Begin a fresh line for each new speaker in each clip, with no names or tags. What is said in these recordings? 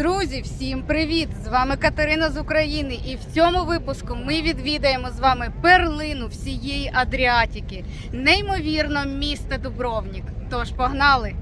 Друзі, всім привіт! З вами Катерина з України, і в цьому випуску ми відвідаємо з вами перлину всієї Адріатики, неймовірно місто Дубровник. Тож погнали!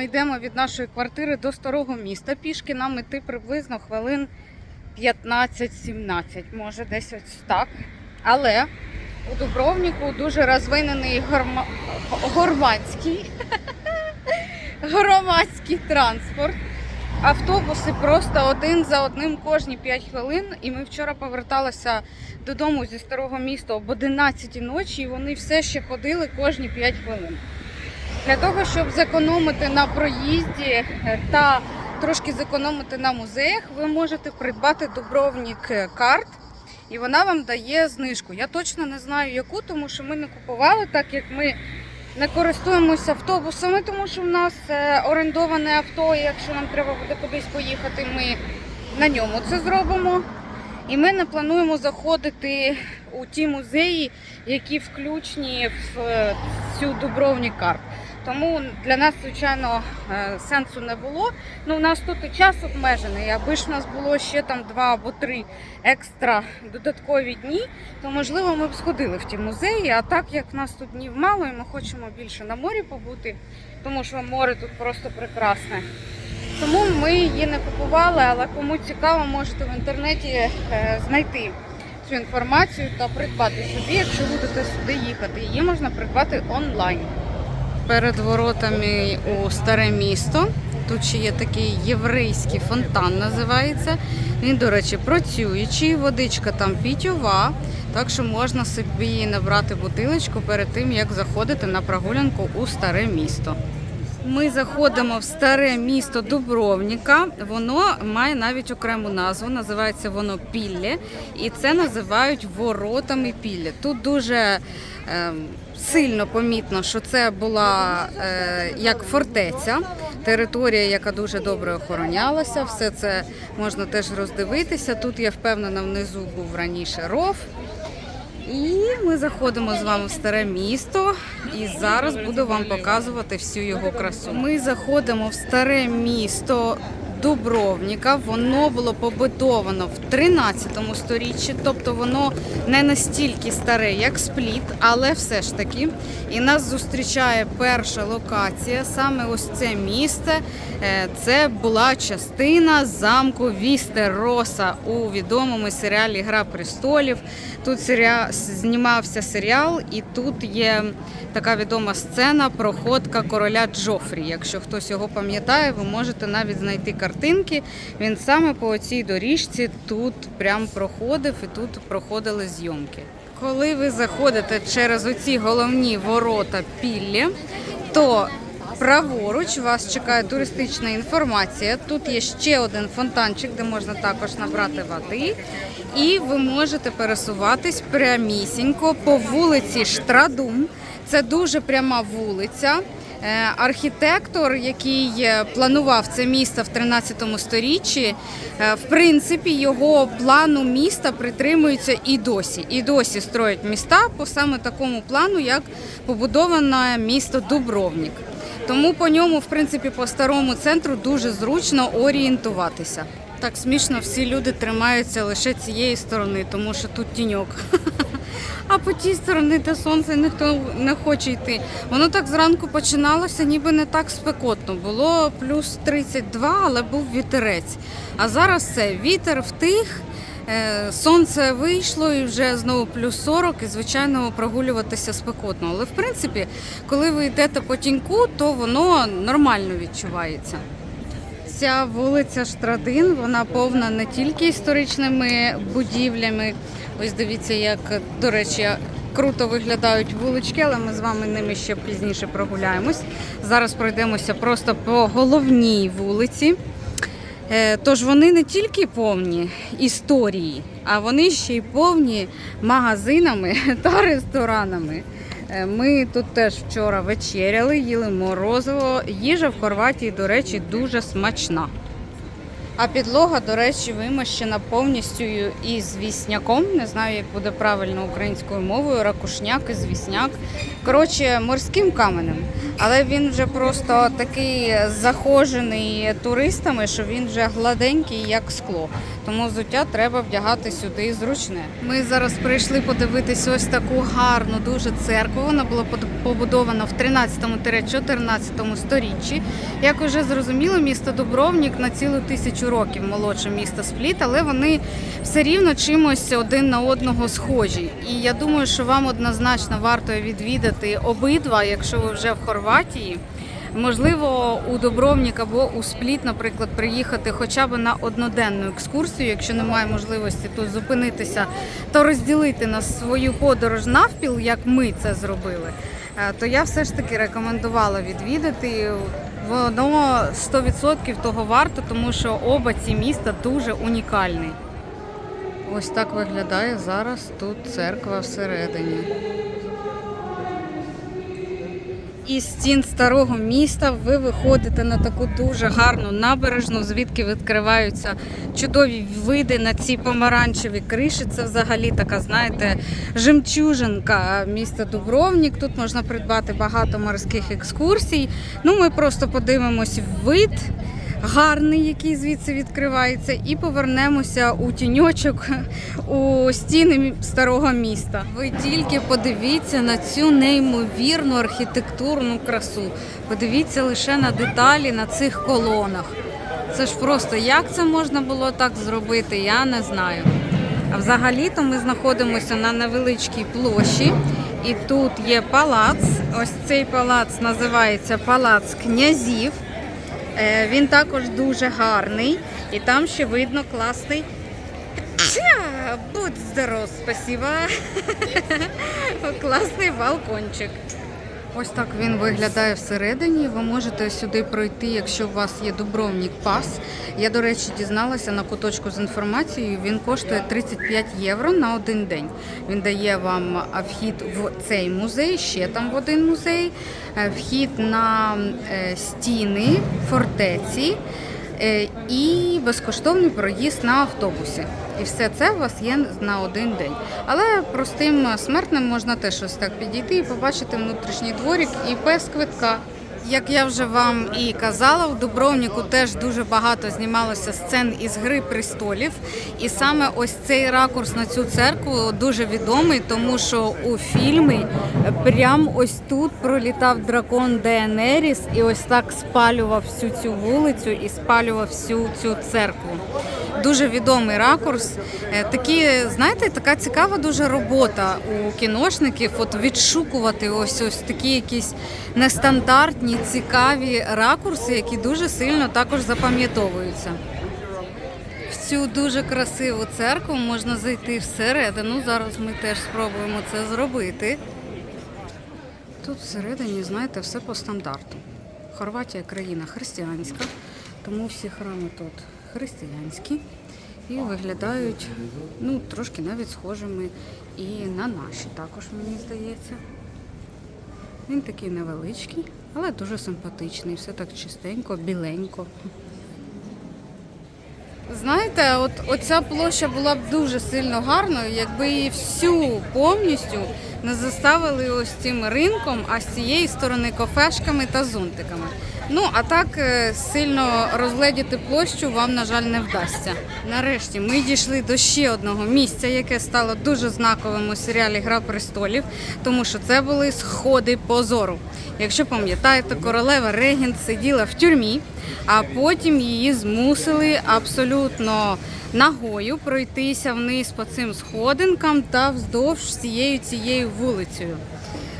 Ми йдемо від нашої квартири до старого міста. Пішки нам іти приблизно хвилин 15-17, може десь ось так. Але у Дубровнику дуже розвинений горма... громадський транспорт. Автобуси просто один за одним кожні 5 хвилин. І ми вчора поверталися додому зі старого міста об 11 ночі, і вони все ще ходили кожні 5 хвилин. Для того, щоб зекономити на проїзді та трошки зекономити на музеях, ви можете придбати Дубровник карт, і вона вам дає знижку. Я точно не знаю яку, тому що ми не купували, так як ми не користуємося автобусами, тому що в нас е, орендоване авто, і якщо нам треба буде кудись поїхати, ми на ньому це зробимо. І ми не плануємо заходити у ті музеї, які включені в е, цю Дубровник карт. Тому для нас, звичайно, е, сенсу не було. Ну, у нас тут і час обмежений. Аби ж у нас було ще там два або три екстра додаткові дні, то можливо ми б сходили в ті музеї. А так як в нас тут днів мало, і ми хочемо більше на морі побути, тому що море тут просто прекрасне. Тому ми її не купували, але кому цікаво, можете в інтернеті е, знайти цю інформацію та придбати собі, якщо будете сюди їхати. Її можна придбати онлайн. Перед воротами у старе місто. Тут ще є такий єврейський фонтан, називається. Він, до речі, працюючий, водичка там пітьова, так що можна собі набрати бутилочку перед тим, як заходити на прогулянку у старе місто. Ми заходимо в старе місто Дубровніка. Воно має навіть окрему назву. Називається воно Пілле, і це називають воротами Пілле. Тут дуже е, сильно помітно, що це була е, як фортеця, територія, яка дуже добре охоронялася. Все це можна теж роздивитися. Тут я впевнена, внизу був раніше ров. І ми заходимо з вами в старе місто, і зараз буду вам показувати всю його красу. Ми заходимо в старе місто Дубровніка. Воно було побудовано в 13 сторіччі, тобто воно не настільки старе, як спліт, але все ж таки. І нас зустрічає перша локація. Саме ось це місце. Е, Це була частина замку Вістероса у відомому серіалі Гра престолів. Тут серіал знімався серіал, і тут є така відома сцена проходка короля Джофрі. Якщо хтось його пам'ятає, ви можете навіть знайти картинки. Він саме по цій доріжці тут прям проходив і тут проходили зйомки. Коли ви заходите через оці головні ворота піллі, то Праворуч вас чекає туристична інформація. Тут є ще один фонтанчик, де можна також набрати води. І ви можете пересуватись прямісінько по вулиці Штрадум. Це дуже пряма вулиця. Е, Архітектор, який е, планував це місто в 13 сторіччі, е, в принципі, його плану міста притримуються і досі. І досі строять міста по саме такому плану, як побудоване місто Дубровник. Тому по ньому, в принципі, по старому центру дуже зручно орієнтуватися. Так смішно, всі люди тримаються лише цієї сторони, тому що тут тіньок. А по тій стороні, де сонце ніхто не хоче йти. Воно так зранку починалося, ніби не так спекотно. Було плюс 32, але був вітерець. А зараз це вітер втих. Е, Сонце вийшло і вже знову плюс 40, і звичайно прогулюватися спекотно. Але в принципі, коли ви йдете по тіньку, то воно нормально відчувається. Ця вулиця Штрадин, вона повна не тільки історичними будівлями. Ось дивіться, як, до речі, круто виглядають вулички, але ми з вами ними ще пізніше прогуляємось. Зараз пройдемося просто по головній вулиці. Е, Тож вони не тільки повні історії, а вони ще й повні магазинами та ресторанами. Е, Ми тут теж вчора вечеряли, їли морозиво. Їжа в Хорватії, до речі, дуже смачна. А підлога, до речі, вимощена повністю із вісняком. Не знаю, як буде правильно українською мовою, ракушняк і звісняк. Коротше, морським каменем. Але він вже просто такий захожений туристами, що він вже гладенький, як скло. Тому взуття треба вдягати сюди зручне. Ми зараз прийшли подивитись ось таку гарну дуже церкву. Вона була побудована в 13-14 сторіччі. Як уже зрозуміло, місто Дубровник на цілу тисячу років молодше міста Спліт, але вони все рівно чимось один на одного схожі. І я думаю, що вам однозначно варто відвідати обидва, якщо ви вже в Хорватії. Можливо, у Дубровник або у Спліт, наприклад, приїхати хоча б на одноденну екскурсію, якщо немає можливості тут зупинитися та розділити на свою подорож навпіл, як ми це зробили, е, то я все ж таки рекомендувала відвідати. Воно 100% того варто, тому що оба ці міста дуже унікальні. Ось так виглядає зараз тут церква всередині. Із стін старого міста ви виходите на таку дуже гарну набережну, звідки відкриваються чудові види на ці помаранчеві криші. Це взагалі така, знаєте, жемчужинка міста Дубровник. Тут можна придбати багато морських екскурсій. Ну, ми просто подивимось вид. Гарний, який звідси відкривається, і повернемося у тіньочок у стіни старого міста. Ви тільки подивіться на цю неймовірну архітектурну красу. Подивіться лише на деталі на цих колонах. Це ж просто як це можна було так зробити, я не знаю. А взагалі-то ми знаходимося на невеличкій площі, і тут є палац. Ось цей палац називається Палац князів. Е, Він також дуже гарний, і там ще видно класний. Будь здоров, спасіба. Класний балкончик. Ось так він виглядає всередині. Ви можете сюди пройти, якщо у вас є Дубровник пас. Я, до речі, дізналася на куточку з інформацією. Він коштує 35 євро на один день. Він дає вам вхід в цей музей, ще там в один музей, е, вхід на е, стіни фортеці е, і безкоштовний проїзд на автобусі. І все це у вас є на один день. Але простим смертним можна теж ось так підійти і побачити внутрішній дворик і без квитка. Як я вже вам і казала, в Дубровнику теж дуже багато знімалося сцен із Гри престолів. І саме ось цей ракурс на цю церкву дуже відомий, тому що у фільмі прям ось тут пролітав дракон Деенеріс і ось так спалював всю цю вулицю і спалював всю цю церкву. Дуже відомий ракурс. Е, Такі, знаєте, така цікава дуже робота у кіношників. От відшукувати ось ось такі якісь нестандартні, цікаві ракурси, які дуже сильно також запам'ятовуються. В цю дуже красиву церкву можна зайти всередину. Зараз ми теж спробуємо це зробити. Тут всередині, знаєте, все по стандарту. Хорватія країна християнська, тому всі храми тут християнські і виглядають ну, трошки навіть схожими і на наші також, мені здається. Він такий невеличкий, але дуже симпатичний. Все так чистенько, біленько. Знаєте, от оця площа була б дуже сильно гарною, якби її всю повністю не заставили ось цим ринком, а з цієї сторони кафешками та зонтиками. Ну а так е, сильно розгледіти площу вам, на жаль, не вдасться. Нарешті ми дійшли до ще одного місця, яке стало дуже знаковим у серіалі Гра престолів, тому що це були сходи позору. Якщо пам'ятаєте, королева Регент сиділа в тюрмі, а потім її змусили абсолютно нагою пройтися вниз по цим сходинкам та вздовж всією цією вулицею.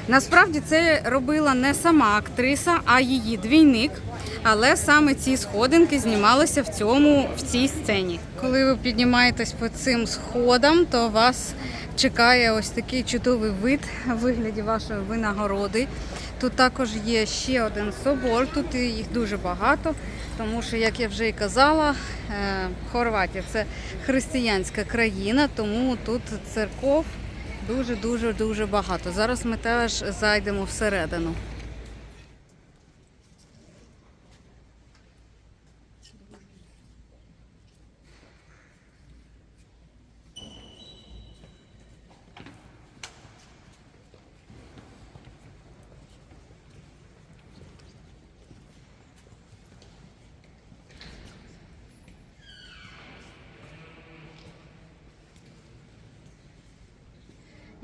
Насправді це робила не сама актриса, а її двійник. Але саме ці сходинки знімалися в цьому в цій сцені. Коли ви піднімаєтесь по цим сходам, то вас чекає ось такий чудовий вид у вигляді вашої винагороди. Тут також є ще один собор, тут їх дуже багато, тому що, як я вже і казала, е, Хорватія це християнська країна, тому тут церков дуже-дуже дуже багато. Зараз ми теж зайдемо всередину.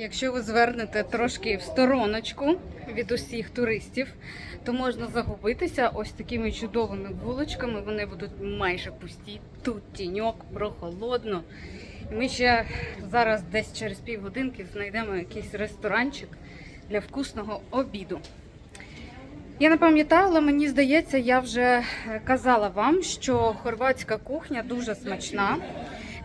Якщо ви звернете трошки в стороночку від усіх туристів, то можна загубитися ось такими чудовими вуличками. Вони будуть майже пусті. Тут тіньок, прохолодно. Ми ще зараз десь через півгодинки знайдемо якийсь ресторанчик для вкусного обіду. Я не пам'ятаю, але мені здається, я вже казала вам, що хорватська кухня дуже смачна.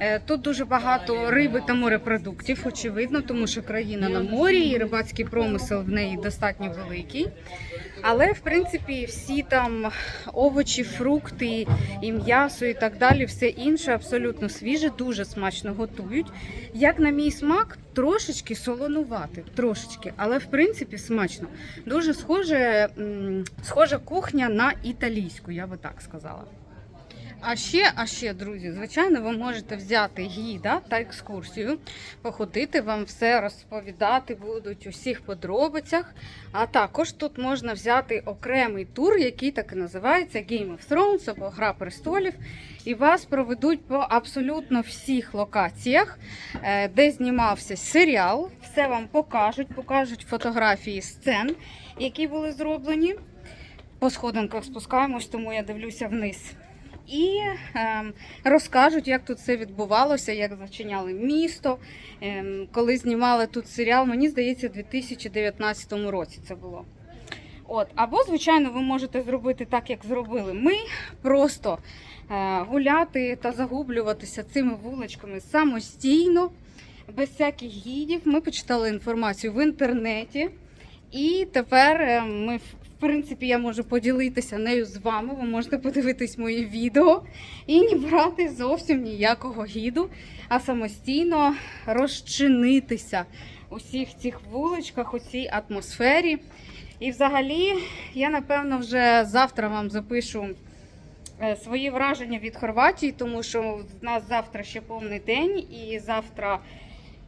Е, Тут дуже багато риби та морепродуктів, очевидно, тому що країна на морі і рибацький промисел в неї достатньо великий. Але в принципі всі там овочі, фрукти і м'ясо і так далі, все інше абсолютно свіже, дуже смачно готують. Як на мій смак, трошечки солонувати, трошечки, але в принципі смачно. Дуже схоже, схожа кухня на італійську, я би так сказала. А ще, а ще, друзі, звичайно, ви можете взяти гіда та екскурсію, походити, вам все розповідати будуть у всіх подробицях. А також тут можна взяти окремий тур, який так і називається Game of Thrones або Гра престолів. І вас проведуть по абсолютно всіх локаціях, е, де знімався серіал. Все вам покажуть, покажуть фотографії сцен, які були зроблені. По сходинках спускаємось, тому я дивлюся вниз і ем, розкажуть, як тут все відбувалося, як зачиняли місто. Ем, коли знімали тут серіал, мені здається, у 2019 році це було. От, або, звичайно, ви можете зробити так, як зробили ми, просто е, гуляти та загублюватися цими вуличками самостійно, без всяких гідів. Ми почитали інформацію в інтернеті. І тепер е, ми, принципі, я можу поділитися нею з вами. Ви можете подивитись моє відео і не брати зовсім ніякого гіду, а самостійно розчинитися у всіх цих вуличках, у цій атмосфері. І взагалі, я напевно вже завтра вам запишу е, свої враження від Хорватії, тому що в нас завтра ще повний день, і завтра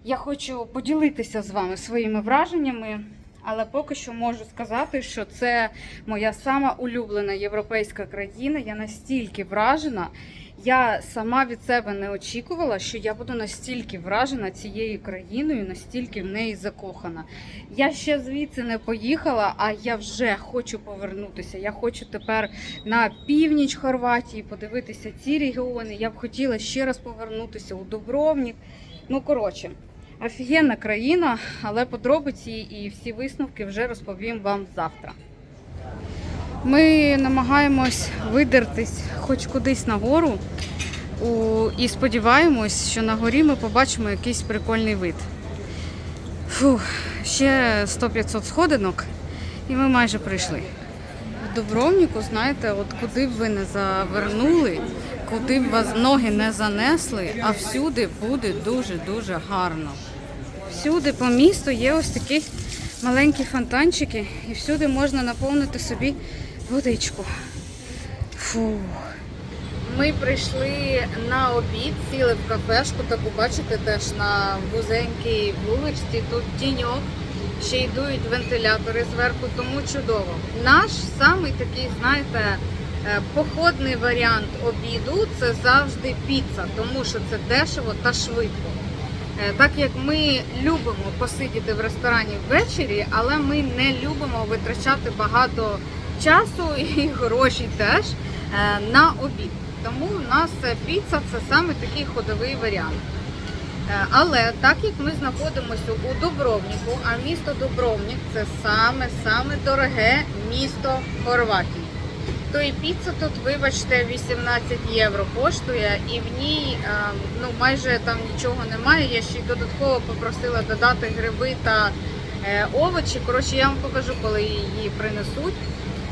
я хочу поділитися з вами своїми враженнями. Але поки що можу сказати, що це моя сама улюблена європейська країна. Я настільки вражена. Я сама від себе не очікувала, що я буду настільки вражена цією країною, настільки в неї закохана. Я ще звідси не поїхала, а я вже хочу повернутися. Я хочу тепер на північ Хорватії подивитися ці регіони. Я б хотіла ще раз повернутися у Дубровник. Ну коротше. Офігенна країна, але подробиці і всі висновки вже розповім вам завтра. Ми намагаємось видертись хоч кудись нагору і сподіваємось, що на горі ми побачимо якийсь прикольний вид. Фух, ще 100-500 сходинок, і ми майже прийшли. В Дубровнику, знаєте, от куди б ви не завернули, куди б вас ноги не занесли, а всюди буде дуже-дуже гарно. Всюди по місту є ось такі маленькі фонтанчики, і всюди можна наповнити собі водичку. Фу. Ми прийшли на обід, сіли в кафешку, таку бачите, теж на вузенькій вуличці. Тут тіньок, ще йдуть вентилятори зверху, тому чудово. Наш самий такий, знаєте, походний варіант обіду це завжди піца, тому що це дешево та швидко. Е, Так як ми любимо посидіти в ресторані ввечері, але ми не любимо витрачати багато часу і грошей теж е, на обід. Тому у нас е, піца це саме такий ходовий варіант. Е, Але так як ми знаходимося у Дубровніку, а місто Дубровнік це саме саме дороге місто Хорватії. То і піца тут, вибачте, 18 євро коштує, і в ній е, ну майже там нічого немає. Я ще й додатково попросила додати гриби та е, овочі. Коротше, я вам покажу, коли її принесуть.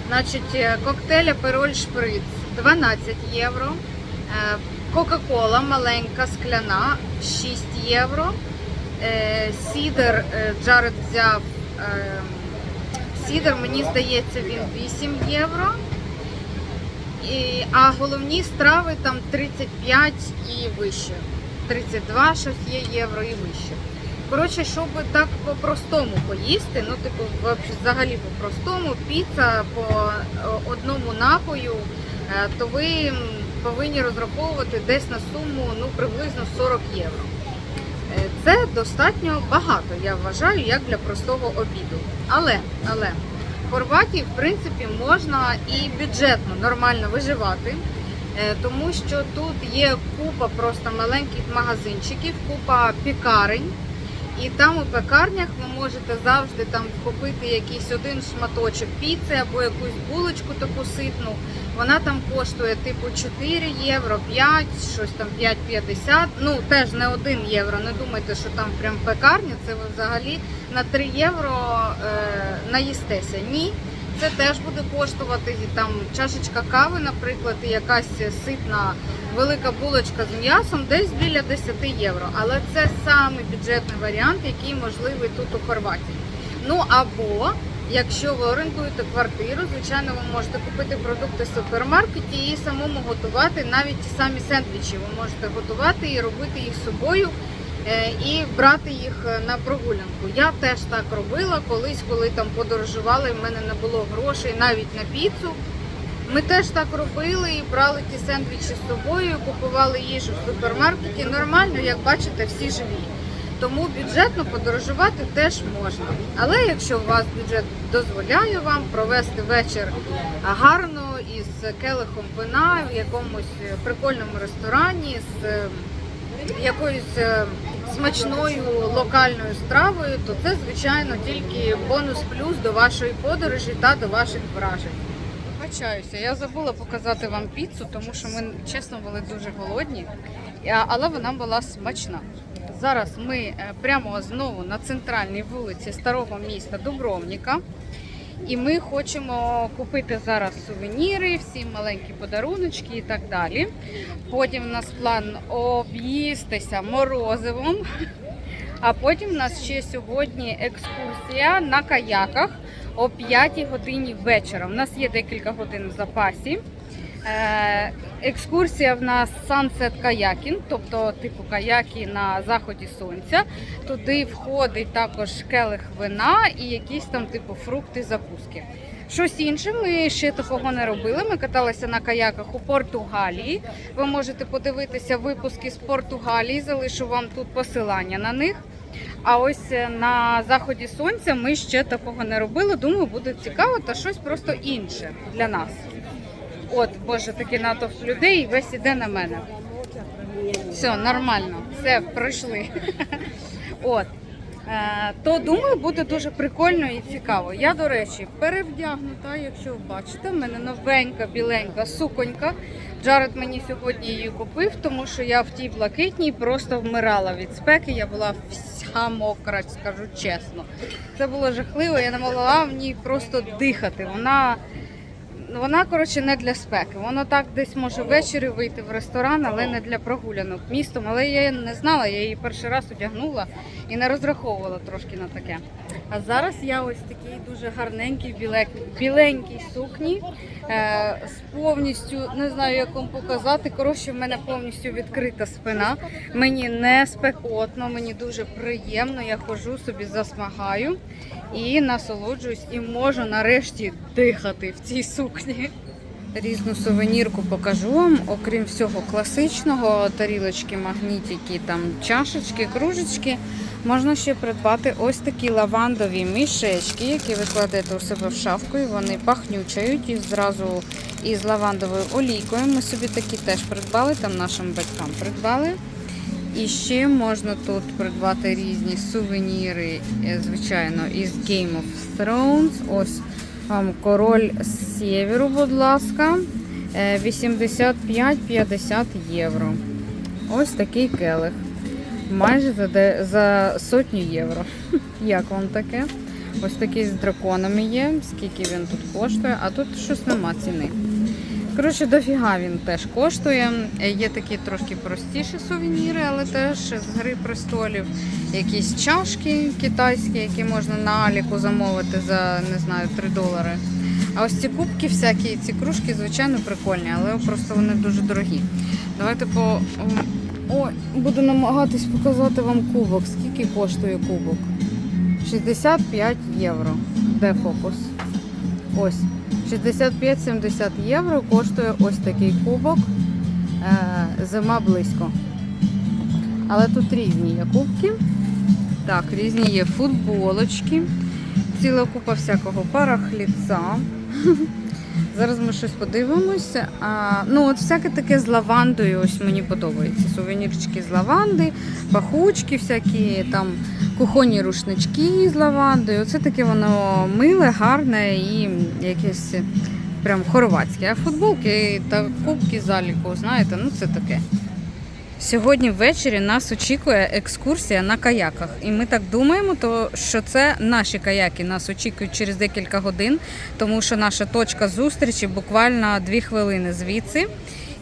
Значить, е, коктейль Апероль Шприц 12 євро. Кока-кола маленька, скляна 6 євро. Сідер Джаред взяв. Сідер, мені здається, він 8 євро. І, а головні страви там 35 і вище. 32 щось є євро і вище. Коротше, щоб так по-простому поїсти, ну, типу, взагалі по-простому, піца по е, одному напою, е, то ви повинні розраховувати десь на суму ну, приблизно 40 євро. Е, Це достатньо багато, я вважаю, як для простого обіду. Але, але в Хорватії, в принципі, можна і бюджетно нормально виживати, е, тому що тут є купа просто маленьких магазинчиків, купа пікарень. І там у пекарнях ви можете завжди там купити якийсь один шматочок піци або якусь булочку таку ситну. Вона там коштує типу 4 євро, 5, щось там 5,50. Ну теж не 1 євро. Не думайте, що там прям пекарня. Це ви взагалі на 3 євро е, наїстеся. Ні. Це теж буде коштувати там чашечка кави, наприклад, і якась ситна велика булочка з м'ясом, десь біля 10 євро. Але це самий бюджетний варіант, який можливий тут у Хорватії. Ну або якщо ви орендуєте квартиру, звичайно, ви можете купити продукти в супермаркеті і самому готувати навіть ті самі сендвічі. Ви можете готувати і робити їх собою. Е, І брати їх е, на прогулянку. Я теж так робила колись, коли там подорожували, в мене не було грошей навіть на піцу. Ми теж так робили і брали ті сендвічі з собою, купували їжу в супермаркеті. Нормально, як бачите, всі живі. Тому бюджетно подорожувати теж можна. Але якщо у вас бюджет дозволяє вам провести вечір гарно із келихом вина в якомусь прикольному ресторані з е, якоюсь е, смачною локальною стравою, то це звичайно тільки бонус плюс до вашої подорожі та до ваших вражень. Вибачаюся, я забула показати вам піцу, тому що ми чесно були дуже голодні, але вона була смачна. Зараз ми е, прямо знову на центральній вулиці старого міста Дубровніка. І ми хочемо купити зараз сувеніри, всі маленькі подаруночки і так далі. Потім у нас план об'їстися морозивом. А потім у нас ще сьогодні екскурсія на каяках о 5 годині вечора. У нас є декілька годин в запасі. Е, екскурсія в нас Sunset Kayaking, тобто типу каяки на заході сонця. Туди входить також келих вина і якісь там типу фрукти, закуски. Щось інше ми ще такого не робили. Ми каталися на каяках у Португалії. Ви можете подивитися випуски з Португалії, залишу вам тут посилання на них. А ось е, на заході сонця ми ще такого не робили. Думаю, буде цікаво та щось просто інше для нас. От, боже, такий натовп людей, весь іде на мене. Все, нормально, все, пройшли. От. Е, то думаю, буде дуже прикольно і цікаво. Я, до речі, перевдягнута, якщо ви бачите, в мене новенька біленька суконька. Джаред мені сьогодні її купив, тому що я в тій блакитній просто вмирала від спеки. Я була вся мокра, скажу чесно. Це було жахливо, я не могла в ній просто дихати. Вона вона, коротше, не для спеки. Воно так десь може ввечері вийти в ресторан, але не для прогулянок містом. Але я не знала, я її перший раз одягнула і не розраховувала трошки на таке. А зараз я ось такий дуже гарненький білек, біленькій сукні е, з повністю, не знаю, як вам показати. Коротше, в мене повністю відкрита спина. Мені не спекотно, мені дуже приємно. Я ходжу собі, засмагаю і насолоджуюсь, і можу нарешті дихати в цій сукні. Різну сувенірку покажу вам, окрім всього класичного, тарілочки, магнітики, там чашечки, кружечки. Можна ще придбати ось такі лавандові мішечки, які ви кладете у себе в шафку, і вони пахнючають і зразу із лавандовою олійкою. Ми собі такі теж придбали, там нашим батькам придбали. І ще можна тут придбати різні сувеніри, е, звичайно, із Game of Thrones. Ось вам король з сєвєру, будь ласка, е, 85-50 євро. Ось такий келих. Майже за, де- за сотню євро. Як вам таке? Ось такий з драконами є, скільки він тут коштує, а тут щось нема ціни. Коротше, дофіга він теж коштує. Є такі трошки простіші сувеніри, але теж з гри престолів. Якісь чашки китайські, які можна на Аліку замовити за не знаю 3 долари. А ось ці кубки, всякі ці кружки, звичайно, прикольні, але просто вони дуже дорогі. Давайте по. Ой, буду намагатись показати вам кубок. Скільки коштує кубок? 65 євро. Де фокус? Ось. 65-70 євро коштує ось такий кубок. Е, зима близько. Але тут різні є кубки. Так, різні є футболочки, ціла купа всякого барахліца. Зараз ми щось подивимося. А, ну, от всяке таке з лавандою, ось мені подобається. Сувенірчики з лаванди, пахучки всякі, там кухонні рушнички з лавандою. Оце таке воно миле, гарне і якесь прям хорватське. А футболки та кубки заліку, знаєте, ну це таке. Сьогодні ввечері нас очікує екскурсія на каяках. І ми так думаємо, то що це наші каяки нас очікують через декілька годин, тому що наша точка зустрічі буквально дві хвилини звідси.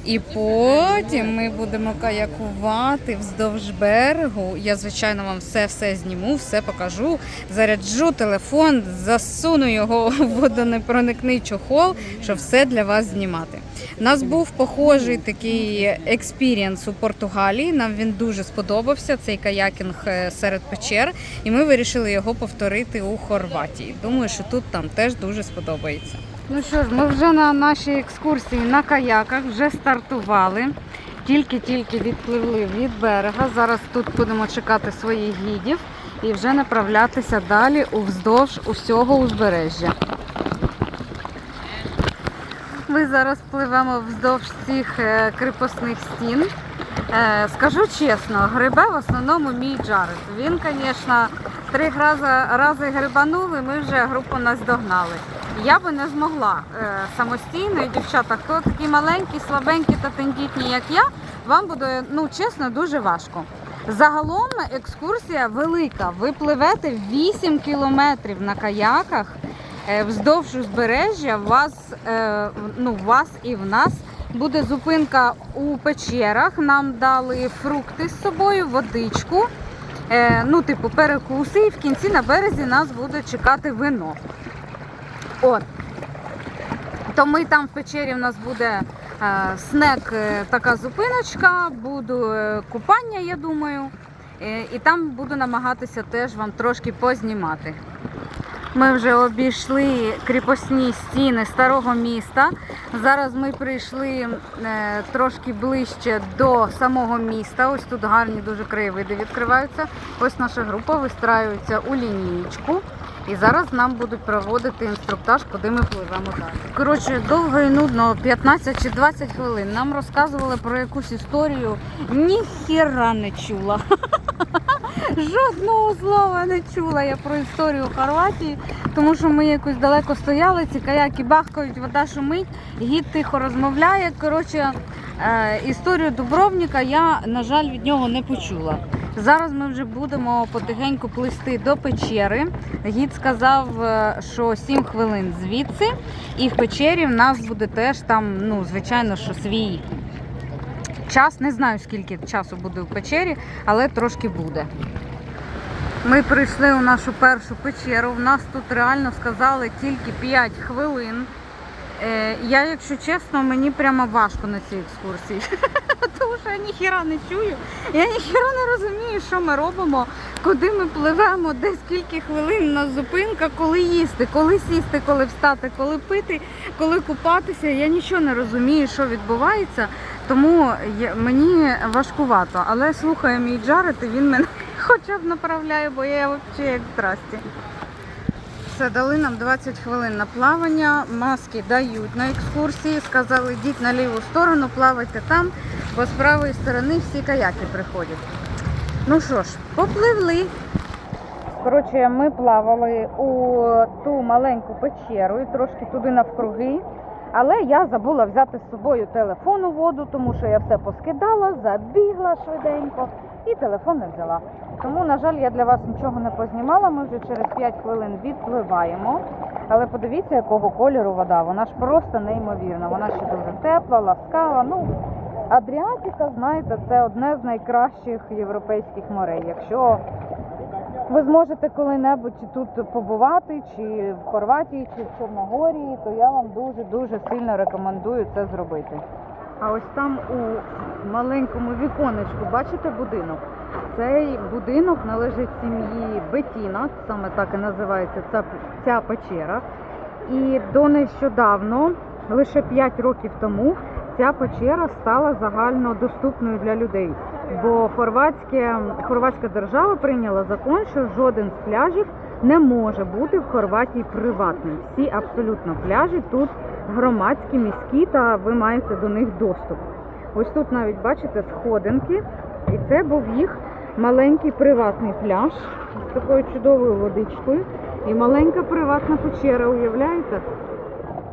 І потім ми будемо каякувати вздовж берегу. Я, звичайно, вам все-все зніму, все покажу. Заряджу телефон, засуну його в водонепроникний чохол, щоб все для вас знімати. У нас був похожий такий експірієнс у Португалії. Нам він дуже сподобався. Цей каякінг е, серед печер, і ми вирішили його повторити у Хорватії. Думаю, що тут там теж дуже сподобається. Ну що ж, ми вже на нашій екскурсії на каяках вже стартували. Тільки-тільки відпливли від берега. Зараз тут будемо чекати своїх гідів і вже направлятися далі уздовж усього узбережжя. Ми зараз пливемо вздовж цих е, кріпосних стін. Е, Скажу чесно, грибе в основному мій Джаред. Він, звісно, три рази, рази грибанув і ми вже групу наздогнали. Я би не змогла е, самостійно, дівчата, хто такі маленькі, слабенькі та тендітні, як я, вам буде, ну чесно, дуже важко. Загалом екскурсія велика. Ви пливете 8 кілометрів на каяках е, вздовж узбережжя. Вас, е, ну, вас і в нас буде зупинка у печерах. Нам дали фрукти з собою, водичку. Е, ну, типу, перекуси, і в кінці на березі нас буде чекати вино. От. То ми там в печері в нас буде е, снек, е, така зупиночка, буде е, купання, я думаю. І там буду намагатися теж вам трошки познімати. Ми вже обійшли кріпосні стіни старого міста. Зараз ми прийшли е, трошки ближче до самого міста. Ось тут гарні дуже краєвиди відкриваються. Ось наша група вистраюється у лінієчку. І зараз нам будуть проводити інструктаж, куди ми пливемо далі. Коротше, довго і нудно, 15 чи 20 хвилин. Нам розказували про якусь історію. Ніхіра не чула. Жодного слова не чула я про історію Хорватії, тому що ми якось далеко стояли, ці каяки бахкають, вода шумить, гід тихо розмовляє. Коротше, е, історію Дубровника я, на жаль, від нього не почула. Зараз ми вже будемо потихеньку плисти до печери. Гід сказав, е, що 7 хвилин звідси, і в печері в нас буде теж там, ну, звичайно, що свій час. Не знаю, скільки часу буде в печері, але трошки буде. Ми прийшли у нашу першу печеру. У нас тут реально сказали тільки 5 хвилин. Е, я, якщо чесно, мені прямо важко на цій екскурсії. Тому що я ніхіра не чую. Я ніхіра не розумію, що ми робимо, куди ми пливемо, де скільки хвилин у нас зупинка, коли їсти, коли сісти, коли встати, коли пити, коли купатися. Я нічого не розумію, що відбувається. Тому мені важкувато. Але слухає мій Джаред, і він мене хоча б направляє, бо я взагалі як в трасті. Все, дали нам 20 хвилин на плавання, маски дають на екскурсії, сказали, йдіть на ліву сторону, плавайте там, бо з правої сторони всі каяки приходять. Ну що ж, попливли. Коротше, ми плавали у ту маленьку печеру і трошки туди навкруги. Але я забула взяти з собою телефон у воду, тому що я все поскидала, забігла швиденько і телефон не взяла. Тому, на жаль, я для вас нічого не познімала. Ми вже через 5 хвилин відпливаємо. Але подивіться, якого кольору вода. Вона ж просто неймовірна. Вона ще дуже тепла, ласкава. Ну, Адріатика, знаєте, це одне з найкращих європейських морей. Якщо ви зможете коли-небудь чи тут побувати, чи в Хорватії, чи в Чорногорії, то я вам дуже-дуже сильно рекомендую це зробити. А ось там у маленькому віконечку, бачите будинок? Цей будинок належить сім'ї Бетіна, саме так і називається ця, ця печера. І до нещодавно, лише 5 років тому, ця печера стала загально доступною для людей. Бо хорватське, хорватська держава прийняла закон, що жоден з пляжів не може бути в Хорватії приватним. Всі абсолютно пляжі тут громадські, міські, та ви маєте до них доступ. Ось тут навіть бачите сходинки, і це був їх маленький приватний пляж з такою чудовою водичкою і маленька приватна печера, уявляєте?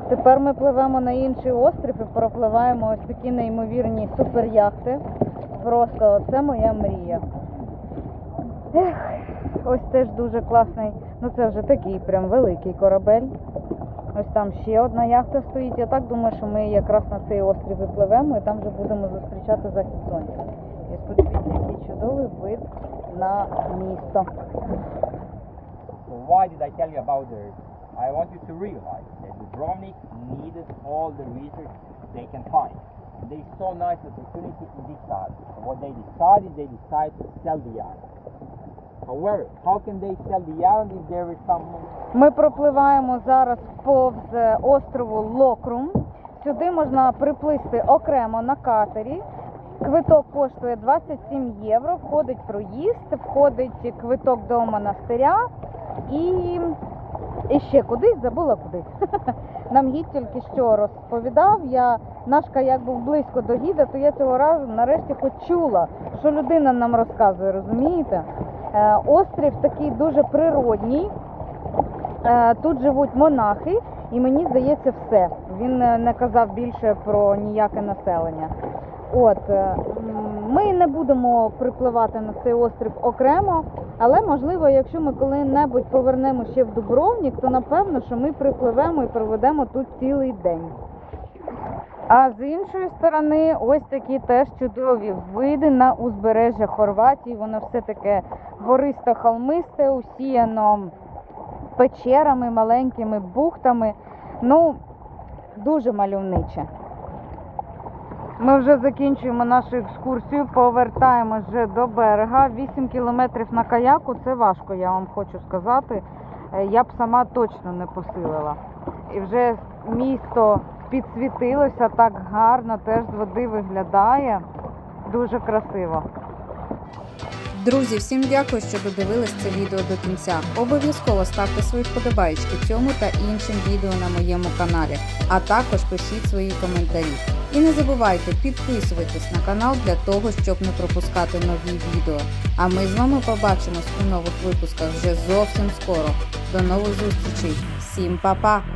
Тепер ми пливемо на інший острів і пропливаємо ось такі неймовірні суперяхти. Просто це моя мрія. Ех, ось теж дуже класний. Ну це вже такий прям великий корабель. Ось там ще одна яхта стоїть. Я так думаю, що ми якраз на цей острів і пливемо і там вже будемо зустрічати захід сонця. І ось який чудовий вид на місто.
Why did I tell you about the I want you to realize that Dubrovnik needed all the research they can find. They saw nice opportunity in this island. And what they decided, they decided to sell the island. However, how can they sell the island if there is some
Ми пропливаємо зараз повз е, острову Локрум. Сюди можна приплисти окремо на катері. Квиток коштує 27 євро, входить проїзд, входить квиток до монастиря і, і ще кудись, забула куди. Нам гід тільки що розповідав. Я, наш каяк був близько до гіда, то я цього разу нарешті хоч чула, що людина нам розказує, розумієте? Е, Острів такий дуже природній. Е, Тут живуть монахи, і мені здається, все. Він е, не казав більше про ніяке населення. От ми не будемо припливати на цей острів окремо, але можливо, якщо ми коли-небудь повернемо ще в Дубровник, то напевно, що ми припливемо і проведемо тут цілий день. А з іншої сторони, ось такі теж чудові види на узбережжя Хорватії. Воно все таке гористо-холмисте, усіяно печерами, маленькими бухтами. Ну, дуже мальовниче. Ми вже закінчуємо нашу екскурсію, повертаємось вже до берега. 8 кілометрів на каяку це важко, я вам хочу сказати. Е, Я б сама точно не посилила. І вже місто підсвітилося так гарно, теж з води виглядає. Дуже красиво.
Друзі, всім дякую, що додивились це відео до кінця. Обов'язково ставте свої вподобайки цьому та іншим відео на моєму каналі, а також пишіть свої коментарі. І не забувайте підписуватись на канал для того, щоб не пропускати нові відео. А ми з вами побачимось у нових випусках вже зовсім скоро. До нових зустрічей. Всім па-па!